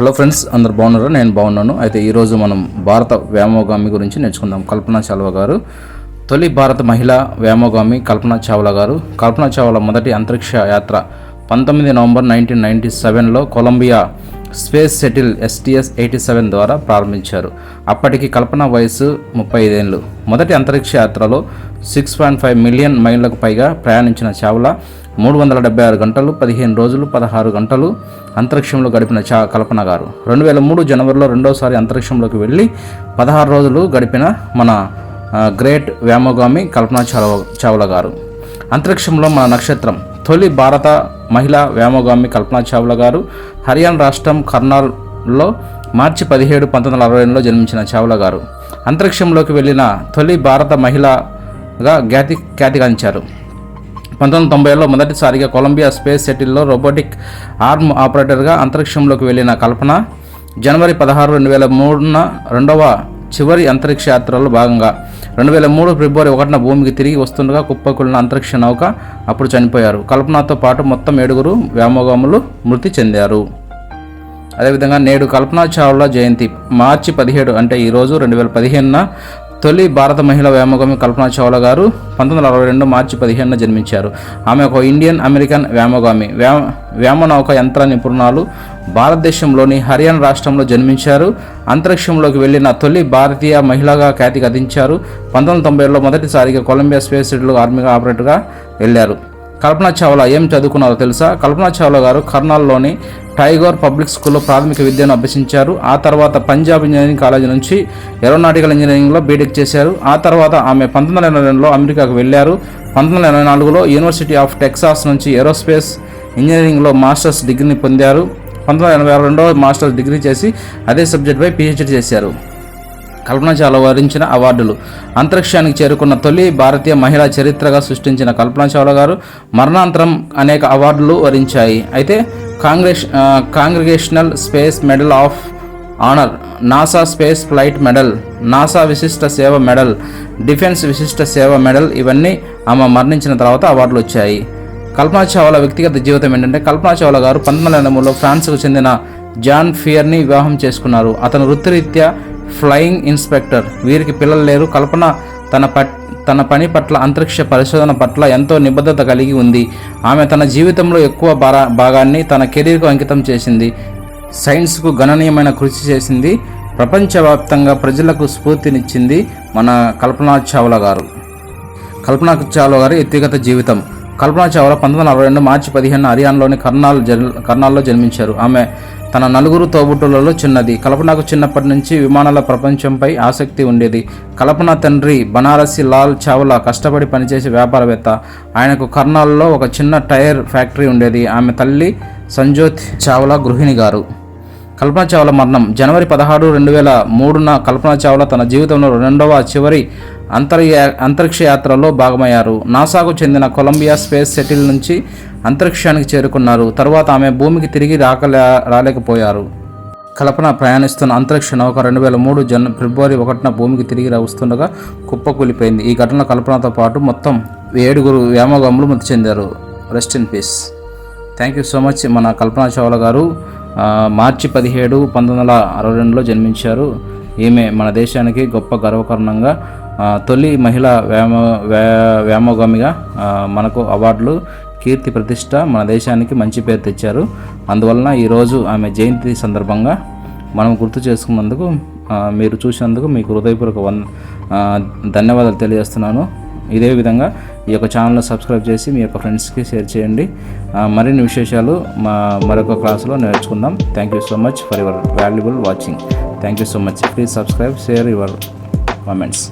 Hello friends అందరు బాగున్నారా? నేను బాగున్నాను. అయితే ఈరోజు మనం భారత వ్యామోగామి గురించి నేర్చుకుందాం. కల్పనా చావ్లా గారు తొలి భారత మహిళా వ్యామోగామి కల్పనా చావ్లా గారు. కల్పనా చావ్లా మొదటి అంతరిక్ష యాత్ర పంతొమ్మిది నవంబర్ నైన్టీన్ నైన్టీ సెవెన్లో Columbia space shuttle STS eighty seven ద్వారా ప్రారంభించారు. అప్పటికి కల్పన వయసు ముప్పై ఐదేళ్ళు మొదటి అంతరిక్ష యాత్రలో సిక్స్ పాయింట్ ఫైవ్ మిలియన్ మైళ్ళకు పైగా ప్రయాణించిన చావ్లా మూడు వందల డెబ్బై ఆరు గంటలు పదిహేను రోజులు పదహారు గంటలు అంతరిక్షంలో గడిపిన చా కల్పన గారు. రెండు వేల మూడు జనవరిలో రెండోసారి అంతరిక్షంలోకి వెళ్ళి పదహారు రోజులు గడిపిన మన గ్రేట్ వ్యామోగామి కల్పన చావ చావ్లా గారు. అంతరిక్షంలో మన నక్షత్రం తొలి భారత మహిళా వ్యామోగామి కల్పనా చావ్లా గారు హర్యానా రాష్ట్రం కర్నాల్లో మార్చి పదిహేడు పంతొమ్మిది వందల అరవై రెండులో జన్మించిన చావ్లా గారు. అంతరిక్షంలోకి వెళ్ళిన తొలి భారత మహిళగా ఖ్యాతి ఖ్యాతిగాంచారు. పంతొమ్మిది వందల తొంభైలో మొదటిసారిగా కొలంబియా స్పేస్ సెటిల్లో రోబోటిక్ ఆర్మ్ ఆపరేటర్గా అంతరిక్షంలోకి వెళ్ళిన కల్పన జనవరి పదహారు రెండు వేల మూడున రెండవ చివరి అంతరిక్ష యాత్రలో భాగంగా రెండు వేల మూడు ఫిబ్రవరి ఒకటిన భూమికి తిరిగి వస్తుండగా కుప్పకూలిన అంతరిక్ష నౌక అప్పుడు చనిపోయారు. కల్పనతో పాటు మొత్తం ఏడుగురు వ్యామోగములు మృతి చెందారు. అదేవిధంగా నేడు కల్పనా చావ్లా జయంతి మార్చి పదిహేడు అంటే ఈరోజు రెండు వేల పదిహేనున తొలి భారత మహిళా వ్యామోగమి కల్పనా చావ్లా గారు పంతొమ్మిది వందల అరవై రెండు మార్చి పదిహేనున జన్మించారు. ఆమె ఒక ఇండియన్ అమెరికన్ వ్యామోగామి. వ్యా వ్యామనౌక యంత్ర నిపుణురాలు భారతదేశంలోని హర్యానా రాష్ట్రంలో జన్మించారు. అంతరిక్షంలోకి వెళ్ళిన తొలి భారతీయ మహిళగా ఖ్యాతి గదించారు పంతొమ్మిది వందల తొంభైలో మొదటిసారిగా కొలంబియా స్పేస్ సెటిల్ ఆర్మీగా ఆపరేటర్గా వెళ్ళారు. కల్పనా చావ్లా ఏం చదువుకున్నారో తెలుసా? కల్పనా చావ్లా గారు కర్నాల్లోని టైగర్ పబ్లిక్ స్కూల్లో ప్రాథమిక విద్యను అభ్యసించారు. ఆ తర్వాత పంజాబ్ ఇంజనీరింగ్ కాలేజీ నుంచి ఏరోనాటికల్ ఇంజనీరింగ్లో బీటెక్ చేశారు. ఆ తర్వాత ఆమె పంతొమ్మిది వందల ఎనభై రెండులో అమెరికాకు వెళ్ళారు. పంతొమ్మిది వందల ఎనభై నాలుగులో యూనివర్సిటీ ఆఫ్ టెక్సాస్ నుంచి ఏరోస్పేస్ ఇంజనీరింగ్లో మాస్టర్స్ డిగ్రీని పొందారు. పంతొమ్మిది వందల ఎనభై రెండో మాస్టర్స్ డిగ్రీ చేసి అదే సబ్జెక్టుపై పిహెచ్డి చేశారు. కల్పన చావ్లా వరించిన అవార్డులు. అంతరిక్షానికి చేరుకున్న తొలి భారతీయ మహిళా చరిత్రగా సృష్టించిన కల్పన చావ్లా గారు మరణాంతరం అనేక అవార్డులు వరించాయి. అయితే Congress congregational space medal of honour NASA space flight medal NASA విశిష్ట సేవ మెడల్ డిఫెన్స్ విశిష్ట సేవ మెడల్ ఇవన్నీ ఆమె మరణించిన తర్వాత అవార్డులు వచ్చాయి. కల్పనా చావ్లా వ్యక్తిగత జీవితం ఏంటంటే కల్పనా చావ్లా గారు పంతొమ్మిది వందల ఎనభైలో ఫ్రాన్స్కు చెందిన జాన్ ఫియర్ని వివాహం చేసుకున్నారు. అతను వృత్తిరీత్యా ఫ్లయింగ్ ఇన్స్పెక్టర్. వీరికి పిల్లలు లేరు. కల్పన తన పట్ తన పని పట్ల అంతరిక్ష పరిశోధన పట్ల ఎంతో నిబద్ధత కలిగి ఉంది. ఆమె తన జీవితంలో ఎక్కువ భారా భాగాన్ని తన కెరీర్కు అంకితం చేసింది. సైన్స్కు గణనీయమైన కృషి చేసింది. ప్రపంచవ్యాప్తంగా ప్రజలకు స్ఫూర్తినిచ్చింది మన కల్పనా చావ్లా గారు. కల్పనా చావ్లా గారి వ్యక్తిగత జీవితం. కల్పనా చావ్లా పంతొమ్మిది వందల అరవై రెండు మార్చి పదిహేను హర్యానాలోని కర్నాల్ జన్ కర్నాల్లో జన్మించారు. ఆమె తన నలుగురు తోబుట్టులలో చిన్నది. కల్పనకు చిన్నప్పటి నుంచి విమానాల ప్రపంచంపై ఆసక్తి ఉండేది. కల్పన తండ్రి బనారసి లాల్ చావ్లా కష్టపడి పనిచేసే వ్యాపారవేత్త. ఆయనకు కర్నాల్లో ఒక చిన్న టైర్ ఫ్యాక్టరీ ఉండేది. ఆమె తల్లి సంజోత్ చావ్లా గృహిణి గారు. కల్పన చావ్లా మరణం జనవరి పదహారు రెండు వేల మూడున కల్పన చావ్లా తన జీవితంలో రెండవ చివరి అంతర్య అంతరిక్ష యాత్రలో భాగమయ్యారు. నాసాకు చెందిన కొలంబియా స్పేస్ సెటిల్ నుంచి అంతరిక్షానికి చేరుకున్నారు. తర్వాత ఆమె భూమికి తిరిగి రాకలే రాలేకపోయారు. కల్పన ప్రయాణిస్తున్న అంతరిక్ష నౌక రెండు వేల మూడు జన్ ఫిబ్రవరి ఒకటిన భూమికి తిరిగి వస్తుండగా కుప్పకూలిపోయింది. ఈ ఘటన కల్పనతో పాటు మొత్తం ఏడుగురు వ్యామోగములు మృతి చెందారు. Rest in peace thank you so much మన కల్పన చావ్లా గారు మార్చి పదిహేడు పంతొమ్మిది వందల అరవై రెండులో జన్మించారు. ఈమె మన దేశానికి గొప్ప గర్వకారణంగా తొలి మహిళా వ్యామ వ్యామోగమిగా మనకు అవార్డులు కీర్తి ప్రతిష్ట మన దేశానికి మంచి పేరు తెచ్చారు. అందువలన ఈరోజు ఆమె జయంతి సందర్భంగా మనం గుర్తు చేసుకున్నందుకు మీరు చూసినందుకు మీకు హృదయపూర్వక వన్ ధన్యవాదాలు తెలియజేస్తున్నాను. ఇదే విధంగా ఈ యొక్క ఛానల్ని సబ్స్క్రైబ్ చేసి మీ యొక్క ఫ్రెండ్స్కి షేర్ చేయండి. మరిన్ని విశేషాలు మా మరొక క్లాస్లో నేర్చుకుందాం. Thank you so much for your valuable watching thank you so much please subscribe share your comments